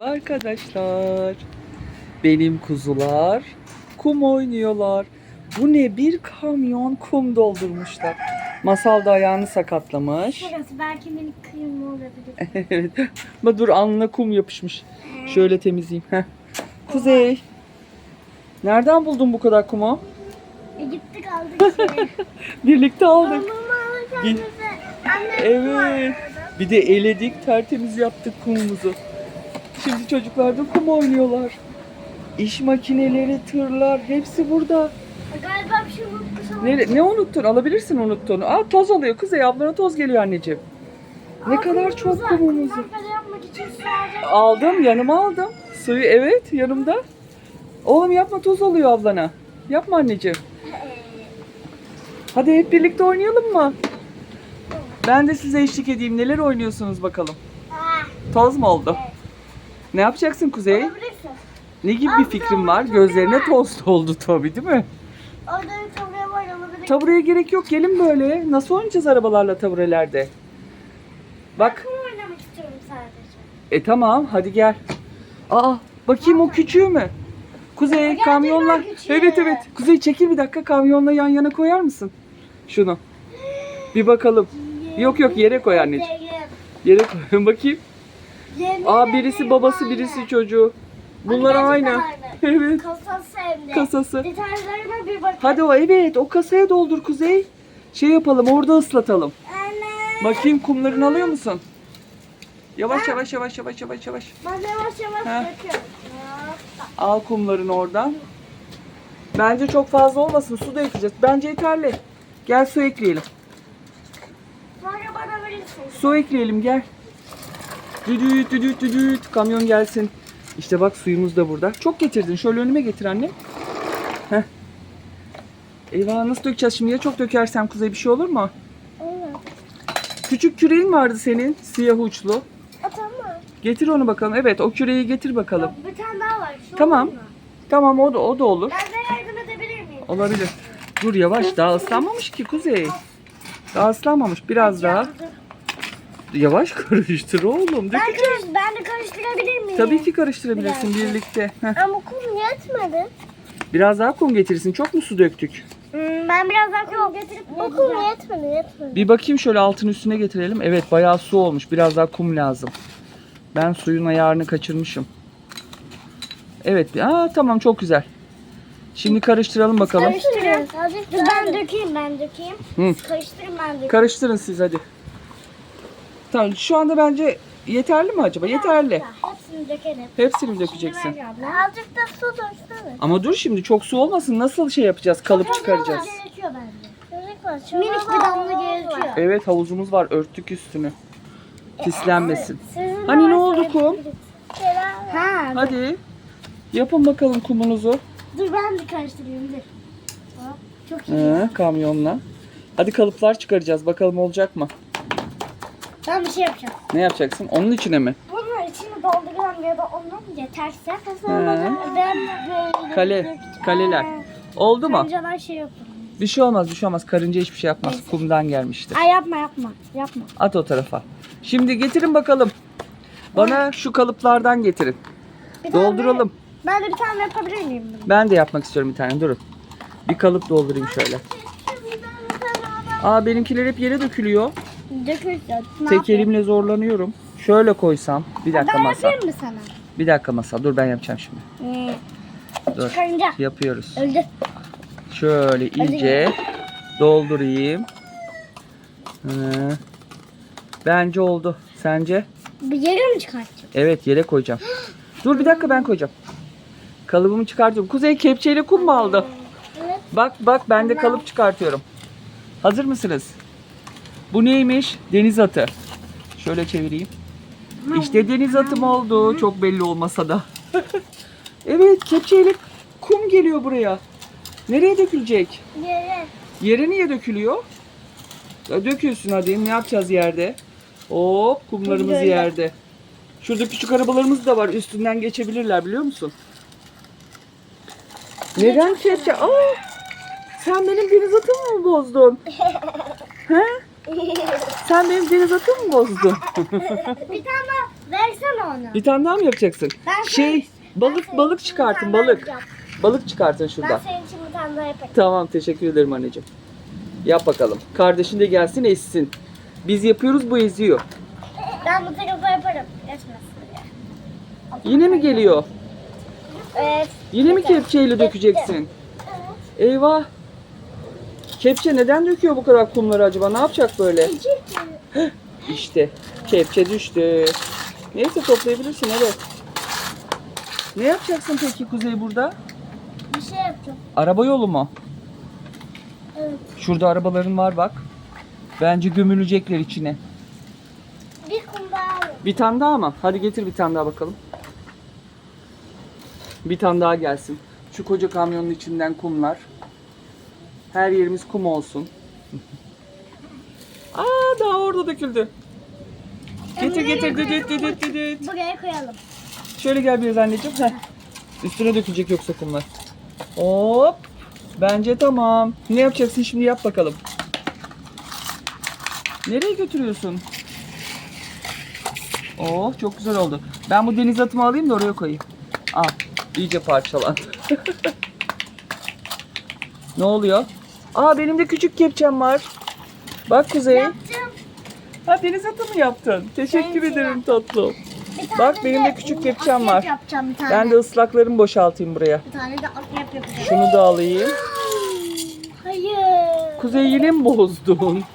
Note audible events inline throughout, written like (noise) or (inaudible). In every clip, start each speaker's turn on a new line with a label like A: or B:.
A: Arkadaşlar, benim kuzular kum oynuyorlar. Bu ne? Bir kamyon kum doldurmuşlar. Masal da ayağını sakatlamış.
B: Şurası belki minik kıyım olabilir. (laughs)
A: evet. Ama dur alnına kum yapışmış. Şöyle temizleyeyim. Heh. Kuzey. Nereden buldun bu kadar kumu?
B: E gittik aldık. (laughs)
A: Birlikte aldık. Evet. Bir de eledik, tertemiz yaptık kumumuzu. Şimdi çocuklar da kum oynuyorlar. İş makineleri, tırlar hepsi burada.
B: Galiba bir şey unutmuşum.
A: Ne, ne unuttun? Alabilirsin unuttuğunu. Aa toz alıyor. Kuzey ablana toz geliyor anneciğim. Ne kadar çok
B: sadece
A: Aldım, yanıma aldım. Suyu evet, yanımda. Oğlum yapma toz oluyor ablana. Yapma anneciğim. Hadi hep birlikte oynayalım mı? Ben de size eşlik edeyim. Neler oynuyorsunuz bakalım.
B: Ah,
A: Toz mu oldu? Ne yapacaksın Kuzey?
B: alabilirsin.
A: Ne gibi bir fikrin var? Gözlerine toz doldu tabii değil mi?
B: Orada bir tabure var alabilirsin.
A: Tabureye gerek yok. Gelin böyle. Nasıl oynayacağız arabalarla taburelerde? Bak.
B: Kum oynamak istiyorum sadece.
A: E tamam hadi gel. Aa bakayım o küçüğü mü? Kuzey
B: Gerçekten
A: kamyonla.
B: küçüğü.
A: Evet evet. Kuzey çekil bir dakika kamyonla yan yana koyar mısın? Şunu. Bir bakalım. (gasps) Yok yok yere koy anneciğim. Yere koy. (laughs) bakayım.
B: Yemin
A: Aa
B: ederim
A: birisi babası
B: aynı.
A: birisi çocuğu. Bunlar
B: gerçekten
A: aynı. Evet.
B: Kasası hem de.
A: Kasası.
B: Detaylarına bir bak.
A: Hadi o evet o kasaya doldur Kuzey. Şey yapalım orada ıslatalım.
B: Anne.
A: Bakayım kumlarını alıyor musun? Yavaş yavaş yavaş yavaş yavaş yavaş.
B: Ben yavaş yavaş
A: Ha.
B: Hoppa.
A: Al kumlarını oradan. Bence çok fazla olmasın. Su da ekleyeceğiz. Bence yeterli. Gel su ekleyelim.
B: Sonra bana verirsin.
A: Su ekleyelim gel. Düdüt düdüt düdüt. Kamyon gelsin. İşte bak suyumuz da burada. Çok getirdin. Şöyle önüme getir anne. Heh. Eyvah nasıl dökeceğiz şimdi? Ya çok dökersem kuzey bir şey olur mu?
B: Evet.
A: Küçük küreğin vardı senin. Siyah uçlu.
B: A, tamam.
A: Getir onu bakalım. Evet o küreği getir bakalım.
B: Yok, bir tane daha var. Şu
A: Tamam. Tamam o da, o da olur.
B: Ben de yardım edebilir miyim?
A: Olabilir. Dur yavaş daha ıslanmamış ki Kuzey. Daha ıslanmamış. Biraz daha.
B: Yardım.
A: Yavaş (laughs) karıştır oğlum.
B: Ben,
A: Dök.
B: karış, ben de karıştırabilir miyim?
A: Tabii ki karıştırabilirsin
B: Biraz.
A: birlikte. Heh.
B: Ama kum yetmedi.
A: Biraz daha kum getirsin. Çok mu su döktük?
B: Hmm, ben biraz daha kum getirip Bu kum yetmedi yetmedi.
A: Bir bakayım şöyle altın üstüne getirelim. Evet bayağı su olmuş. Biraz daha kum lazım. Ben suyun ayarını kaçırmışım. Evet. Aa tamam çok güzel. Şimdi karıştıralım bakalım.
B: Karıştırın. Dur ben dökeyim ben dökeyim.
A: Hı.
B: Karıştırın ben dökeyim.
A: Karıştırın siz hadi. Tamam şu anda bence yeterli mi acaba? Yeterli.
B: Hepsini dökelim.
A: Hepsini mi dökeceksin?
B: Azıcık da su döksene.
A: Ama dur şimdi çok su olmasın. Nasıl şey yapacağız? Kalıp çıkaracağız.
B: Gerekiyor bence. Minik bir damla gerekiyor.
A: Evet havuzumuz var. Örttük üstünü. Pislenmesin.
B: Sizin
A: Hani ne
B: varsa
A: oldu kum?
B: Ha.
A: Hadi. Yapın bakalım kumunuzu.
B: Dur ben de karıştırayım dur. Hop, Çok iyi.
A: He, kamyonla. Hadi kalıplar çıkaracağız. Bakalım olacak mı?
B: Ben bir şey yapacağım.
A: Ne yapacaksın? Onun içine mi?
B: Bunun içini dolduracağım ya da onun yeterse
A: He.
B: ben böyle
A: Kale, kaleler. Oldu mu?
B: Önceden şey yapalım.
A: Bir şey olmaz, bir şey olmaz. Karınca hiçbir şey yapmaz.
B: Neyse.
A: Kumdan gelmiştir.
B: Ay yapma yapma. Yapma.
A: At o tarafa. Şimdi getirin bakalım. Bana şu kalıplardan getirin.
B: Bir tane-
A: Dolduralım.
B: Ben de bir tane yapabilir miyim bunu?
A: Ben de yapmak istiyorum bir tane. Durun. Bir kalıp doldurayım şöyle. Aa benimkiler hep yere dökülüyor.
B: Dökülsün. Ne
A: Tek
B: yapayım?
A: elimle zorlanıyorum. Şöyle koysam. Bir dakika
B: Ben
A: masa.
B: yapayım mı sana?
A: Bir dakika masa. Dur ben yapacağım şimdi.
B: Ee,
A: Dur.
B: çıkarınca.
A: Yapıyoruz.
B: Öldü.
A: Şöyle iyice doldurayım. Hı. Bence oldu. Sence?
B: Bir yere mi çıkartacağım?
A: Evet yere koyacağım. (gasps) Dur bir dakika ben koyacağım. Kalıbımı çıkartıyorum. Kuzey kepçeyle kum mu aldı?
B: Evet.
A: Bak bak ben de kalıp çıkartıyorum. Hazır mısınız? Bu neymiş? Deniz atı. Şöyle çevireyim. İşte deniz atım oldu. Çok belli olmasa da. (laughs) evet kepçeyle kum geliyor buraya. Nereye dökülecek?
B: Yere.
A: Yere niye dökülüyor? Ya döküyorsun hadi. Ne yapacağız yerde? Hop kumlarımız
B: Böyle.
A: yerde. Şurada küçük arabalarımız da var. Üstünden geçebilirler biliyor musun? Neden kepçe? Aa, sen benim deniz atımı mı bozdun? (laughs) He? (laughs) Sen benim deniz atımı mı bozdun?
B: bir tane Versene onu.
A: Bir tane daha mı yapacaksın?
B: Ben
A: Şey
B: ben
A: balık
B: senin
A: balık çıkartın
B: daha
A: balık. Balık çıkartın
B: Ben
A: şuradan.
B: senin için bir tane daha yaparım.
A: Tamam teşekkür ederim anneciğim. Yap bakalım. Kardeşin de gelsin essin. Biz yapıyoruz bu eziyor.
B: Ben bu tarafa yaparım. Diye.
A: Yine mi geliyor?
B: Evet.
A: Yine mi kepçeyle dökeceksin?
B: Evet.
A: Eyvah. Kepçe neden döküyor bu kadar kumları acaba? Ne yapacak böyle? İşte kepçe düştü. Neyse toplayabilirsin evet. Ne yapacaksın peki Kuzey burada?
B: Bir şey yapacağım.
A: Araba yolu mu?
B: Evet.
A: Şurada arabaların var bak. Bence gömülecekler içine.
B: Bir kum daha alayım.
A: Bir tane daha mı? Hadi getir bir tane daha bakalım. Bir tane daha gelsin. Şu koca kamyonun içinden kumlar. Her yerimiz kum olsun. (laughs) Aa daha orada döküldü. Getir getir getir getir getir.
B: Buraya koyalım.
A: Şöyle gel biraz anneciğim. Heh. Üstüne dökülecek yoksa kumlar. Hop. Bence tamam. Ne yapacaksın şimdi yap bakalım. Nereye götürüyorsun? Oh çok güzel oldu. Ben bu deniz atımı alayım da oraya koyayım. Al. iyice parçalandı. (laughs) ne oluyor? Aa benim de küçük kepçem var. Bak Kuzey.
B: Yaptım.
A: Ha deniz atımı yaptın. Teşekkür
B: Benimki
A: ederim tatlım.
B: Bir tane
A: Bak, benim de küçük kepçem
B: akrep
A: var.
B: yapacağım bir tane.
A: Ben de ıslaklarımı boşaltayım buraya.
B: Bir tane de akrep yapacağım.
A: Şunu da alayım.
B: Hayır.
A: Kuzey yine mi bozdun? (laughs)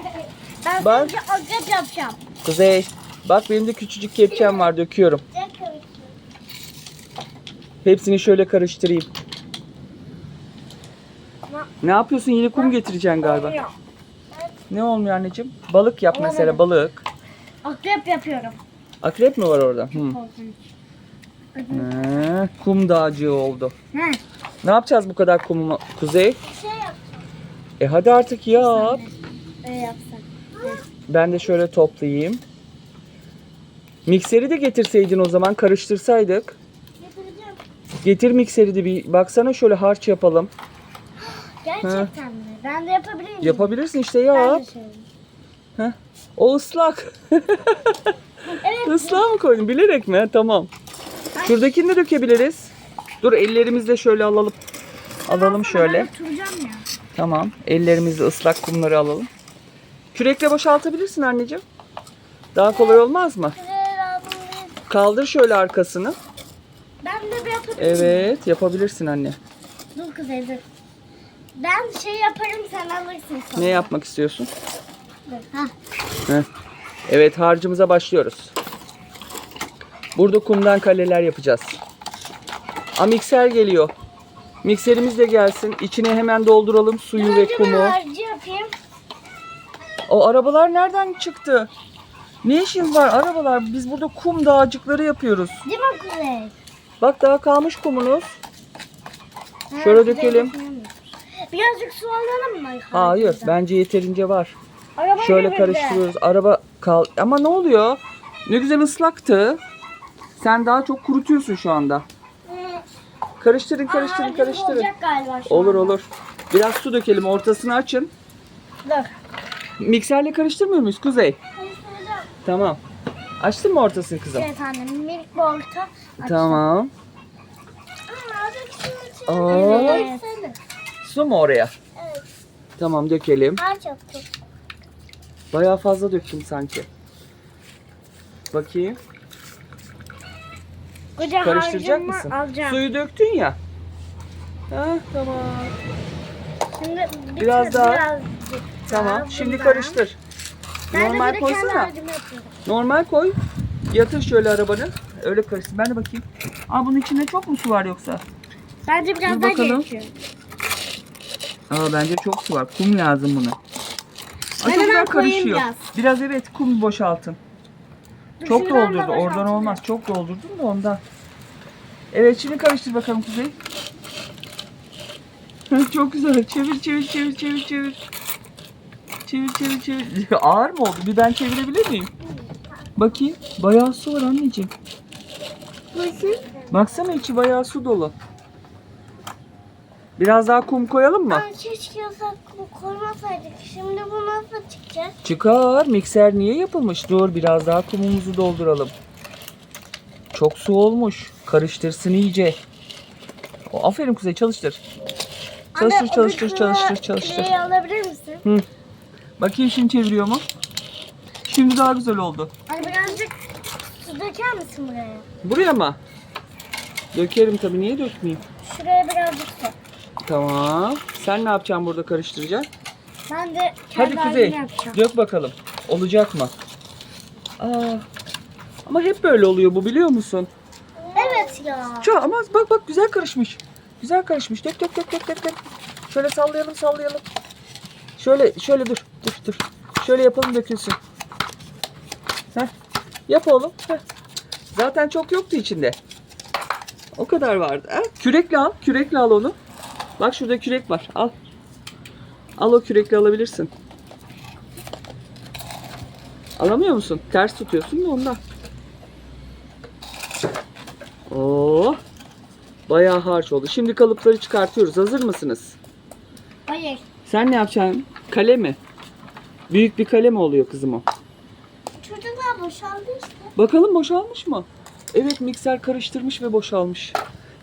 B: Ben
A: Bak.
B: sadece akrep yapacağım.
A: Kuzey bak benim de küçücük kepçem var döküyorum. Hepsini şöyle karıştırayım. Ne yapıyorsun? Yine kum getireceksin galiba.
B: Olmuyor.
A: Ne olmuyor anneciğim? Balık yap mesela balık.
B: Akrep yapıyorum.
A: Akrep mi var orada? Hı. Ee, kum dağcığı oldu.
B: He.
A: Ne yapacağız bu kadar kumu Kuzey?
B: Şey yapacağım.
A: E hadi artık yap.
B: Öyle yapsak.
A: Ben de şöyle toplayayım. Mikseri de getirseydin o zaman karıştırsaydık.
B: Getireceğim.
A: Getir mikseri de bir baksana şöyle harç yapalım.
B: Gerçekten mi? Ben de yapabilir miyim?
A: Yapabilirsin işte
B: Ben
A: yap.
B: de söyleyeyim.
A: Heh. O ıslak. (laughs)
B: Evet.
A: Islağı mı koydun bilerek mi? Tamam. Şuradakini de dökebiliriz. Dur ellerimizle şöyle alalım. Alalım şöyle.
B: Ben oturacağım ya.
A: Tamam. Ellerimizle ıslak kumları alalım. Kürekle boşaltabilirsin anneciğim. Daha kolay olmaz mı?
B: Güzel.
A: Kaldır şöyle arkasını.
B: Ben de bir yapabilir miyim?
A: Evet yapabilirsin anne.
B: Dur kızay dur. Ben şey yaparım sen alırsın sonra.
A: Ne yapmak istiyorsun?
B: Hah.
A: Heh. Evet harcımıza başlıyoruz. Burada kumdan kaleler yapacağız. A mikser geliyor. Mikserimiz de gelsin. İçine hemen dolduralım suyu ve
B: Önce ben
A: kumu.
B: harcı yapayım.
A: O arabalar nereden çıktı? Ne işiniz var arabalar? Biz burada kum dağcıkları yapıyoruz.
B: Değil mi Kuzey?
A: Bak daha kalmış kumunuz.
B: Ha,
A: Şöyle dökelim.
B: dokunamıyor. Birazcık su alalım mı?
A: Hayır bence yeterince var.
B: Araba
A: Şöyle
B: devirdi.
A: karıştırıyoruz. Araba kal. Ama ne oluyor? Ne güzel ıslaktı. Sen daha çok kurutuyorsun şu anda. Karıştırın,
B: Aa,
A: karıştırın,
B: harcımız
A: karıştırın.
B: olacak galiba şu
A: Olur
B: anda.
A: olur. Biraz su dökelim, ortasını açın.
B: Dur.
A: Mikserle karıştırmıyor muyuz Kuzey?
B: Karıştıracağım.
A: Tamam. Açtın mı ortasını kızım?
B: Evet annem minik bir orta.
A: Tamam.
B: Aa,
A: Oo.
B: Evet.
A: Su mu oraya?
B: Evet.
A: Tamam dökelim.
B: Yaptım.
A: Bayağı fazla döktüm sanki. Bakayım.
B: Koca
A: Karıştıracak
B: harcımı
A: mısın?
B: Alacağım.
A: Suyu döktün ya. Ha, tamam.
B: Şimdi bir
A: Biraz daha.
B: birazcık
A: Tamam.
B: daha
A: Şimdi
B: bundan.
A: karıştır.
B: Ben de
A: Normal
B: de kendi
A: koysana.
B: harcımı yapıyorum.
A: Normal koy. Yatır şöyle arabanı. Öyle karıştır. Ben de bakayım. Aa bunun içinde çok mu su var yoksa?
B: Bence biraz
A: Dur
B: daha
A: bakalım.
B: gerekiyor.
A: Aa bence çok su var. Kum lazım buna.
B: Ben
A: Aa, çok
B: hemen
A: güzel
B: koyayım
A: karışıyor.
B: biraz.
A: Biraz evet kum boşaltın.
B: Dur,
A: Çok
B: şuradan da
A: doldurdu. Oradan olmaz. Çok doldurdun da ondan. Evet şimdi karıştır bakalım Kuzey. (laughs) Çok güzel. Çevir çevir çevir çevir çevir. Çevir çevir çevir. (laughs) Ağır mı oldu? Bir ben çevirebilir miyim? Bakayım. Bayağı su var anneciğim. Baksana içi bayağı su dolu. Biraz daha kum koyalım mı?
B: Aa, keşke yasak koymasaydık. Şimdi bu nasıl çıkacak?
A: Çıkar. Mikser niye yapılmış? Dur biraz daha kumumuzu dolduralım. Çok su olmuş. Karıştırsın iyice. O, aferin Kuzey çalıştır. Çalıştır,
B: Anne,
A: çalıştır, çalıştır, çalıştır.
B: küreği alabilir misin?
A: Hı. Bakayım şimdi çeviriyor mu? Şimdi daha güzel oldu.
B: Anne birazcık su döker misin buraya?
A: Buraya mı? Dökerim tabii. Niye dökmeyeyim?
B: Şuraya birazcık su.
A: Tamam. Sen ne yapacaksın burada karıştıracaksın?
B: Ben de kendi
A: Hadi Kuzey.
B: yapacağım.
A: Dök bakalım. Olacak mı? Aa, ama hep böyle oluyor bu biliyor musun?
B: Evet ya.
A: Çok ama bak bak güzel karışmış. Güzel karışmış. Dök dök dök dök dök. dök. Şöyle sallayalım sallayalım. Şöyle şöyle dur. Dur dur. Şöyle yapalım dökülsün. Heh. Yap oğlum. Heh. Zaten çok yoktu içinde. O kadar vardı. Ha? Kürekle al. Kürekle al onu. Bak şurada kürek var. Al. Al o kürekle alabilirsin. Alamıyor musun? Ters tutuyorsun da ondan. Oo. Bayağı harç oldu. Şimdi kalıpları çıkartıyoruz. Hazır mısınız?
B: Hayır.
A: Sen ne yapacaksın? Kale mi? Büyük bir kale mi oluyor kızım o?
B: Çocuklar boşaldı işte.
A: Bakalım boşalmış mı? Evet mikser karıştırmış ve boşalmış.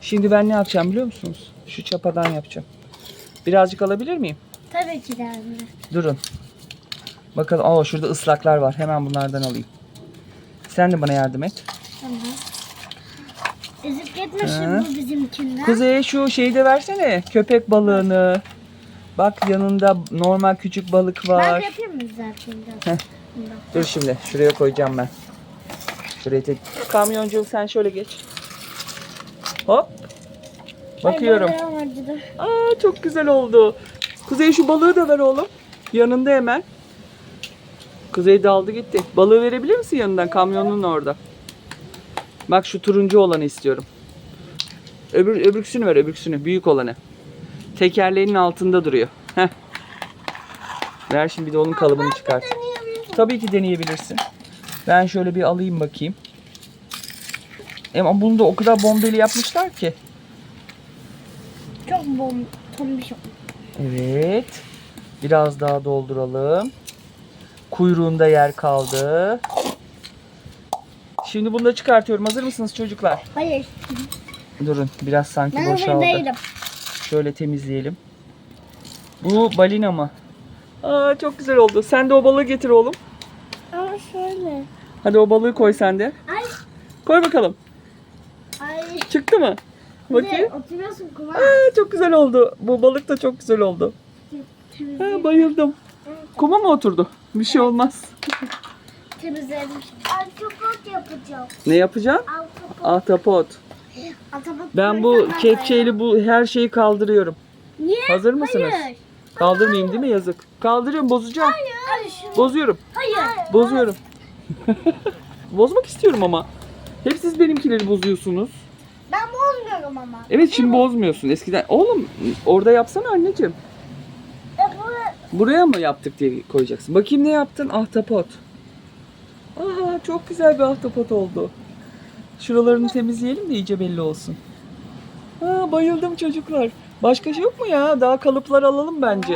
A: Şimdi ben ne yapacağım biliyor musunuz? Şu çapadan yapacağım. Birazcık alabilir miyim?
B: Tabii ki de anne.
A: Durun. Bakalım. Aa şurada ıslaklar var. Hemen bunlardan alayım. Sen de bana yardım et.
B: Tamam. Ezip gitmesin
A: Hı.
B: bu bizimkinden.
A: Kuzey'e şu şeyi de versene. Köpek balığını. Bak yanında normal küçük balık
B: Ben
A: var.
B: yapayım mı zaten?
A: Heh. Dur şimdi. Şuraya koyacağım ben. Şuraya tek. Kamyoncu sen şöyle geç. Hop. Bakıyorum. Aa çok güzel oldu. Kuzey şu balığı da ver oğlum. Yanında hemen. Kuzey daldı gitti. Balığı verebilir misin yanından? Kamyonun orada. Bak şu turuncu olanı istiyorum. Öbür, öbürküsünü ver öbürküsünü. Büyük olanı. Tekerleğinin altında duruyor. Heh. Ver şimdi bir de onun kalıbını çıkart. Tabii ki deneyebilirsin. Ben şöyle bir alayım bakayım. Ama bunu da o kadar bombeli yapmışlar ki.
B: Çok bom, tombiş oldu.
A: Evet. Biraz daha dolduralım. Kuyruğunda yer kaldı. Şimdi bunu da çıkartıyorum. Hazır mısınız çocuklar?
B: Hayır.
A: Durun. Biraz sanki
B: Ben
A: boşaldı.
B: değilim.
A: Şöyle temizleyelim. Bu balina mı? Aa çok güzel oldu. Sen de o balığı getir oğlum.
B: Ama şöyle.
A: Hadi o balığı koy sen de.
B: Ay.
A: Koy bakalım. Çıktı mı? Bakayım.
B: Oturuyorsun kuma.
A: Aa, çok güzel oldu. Bu balık da çok güzel oldu. Ha, bayıldım. Kuma mı oturdu? Bir şey olmaz. (laughs)
B: Temizledim. Altopot yapacağım.
A: Ne?
B: Altopot.
A: Ahtapot.
B: Altopot.
A: Ben bu kepçeyle bu her şeyi kaldırıyorum.
B: Niye?
A: Hazır mısınız?
B: Hayır.
A: Kaldırmayayım değil mi yazık? Kaldırıyorum bozacağım.
B: Hayır.
A: Bozuyorum.
B: Hayır.
A: Bozuyorum. (laughs) Bozmak istiyorum ama. Hep siz benimkileri bozuyorsunuz.
B: Ben bozmuyorum ama.
A: Evet şimdi bozmuyorsun eskiden. Oğlum orada yapsana anneciğim.
B: E bu
A: Buraya mı yaptık diye koyacaksın. Bakayım ne yaptın? Ahtapot. Aa çok güzel bir ahtapot oldu. Şuralarını temizleyelim de iyice belli olsun. Aa, bayıldım çocuklar. Başka şey yok mu ya? Daha kalıplar alalım bence.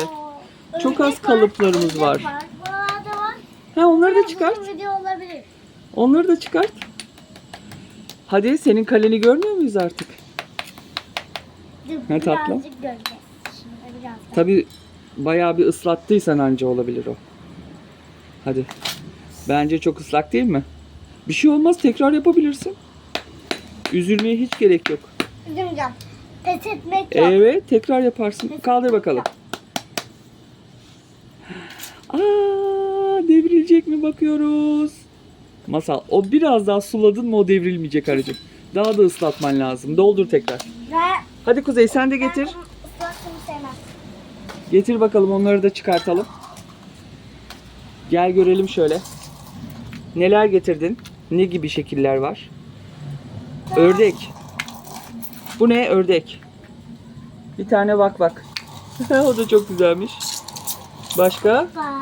B: Aa,
A: Çok az kalıplarımız var.
B: Var.
A: Ha onları da çıkart. Onları da çıkart. Hadi senin kaleni görmüyor muyuz artık? Ne tatlım?
B: Birazcık göreceğiz. Şimdi biraz daha.
A: Tabi bayağı bir ıslattıysan anca olabilir o. Hadi. Bence çok ıslak değil mi? Bir şey olmaz tekrar yapabilirsin. Üzülmeye hiç gerek yok.
B: Üzülmeyeceğim. Pes etmek yok.
A: Evet tekrar yaparsın. Kaldır bakalım. Aa, devrilecek mi bakıyoruz. Masal o biraz daha suladın mı o devrilmeyecek aracım. Daha da ıslatman lazım. Doldur tekrar.
B: Ve
A: Hadi Kuzey sen de getir.
B: ıslattığımı sevmem.
A: Getir bakalım onları da çıkartalım. Gel görelim şöyle. Neler getirdin? Ne gibi şekiller var? Ördek. Bu ne? Ördek. Bir tane bak bak. (laughs) o da çok güzelmiş. Başka?
B: Hoppa.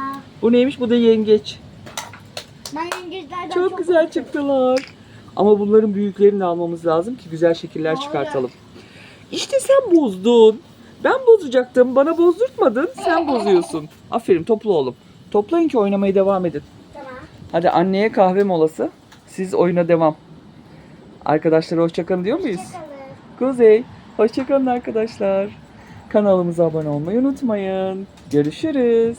A: Bu neymiş? Bu da yengeç.
B: Ben
A: Çok,
B: çok,
A: güzel çıktılar. Ama bunların büyüklerini de almamız lazım ki güzel şekiller çıkartalım. İşte sen bozdun. Ben bozacaktım. Bana bozdurtmadın. Sen bozuyorsun. Aferin topla oğlum. Toplayın ki oynamaya devam edin.
B: Tamam.
A: Hadi anneye kahve molası. Siz oyuna devam. Arkadaşlar hoşçakalın diyor muyuz?
B: Hoşçakalın.
A: Kuzey, hoşçakalın arkadaşlar. Kanalımıza abone olmayı unutmayın. Görüşürüz.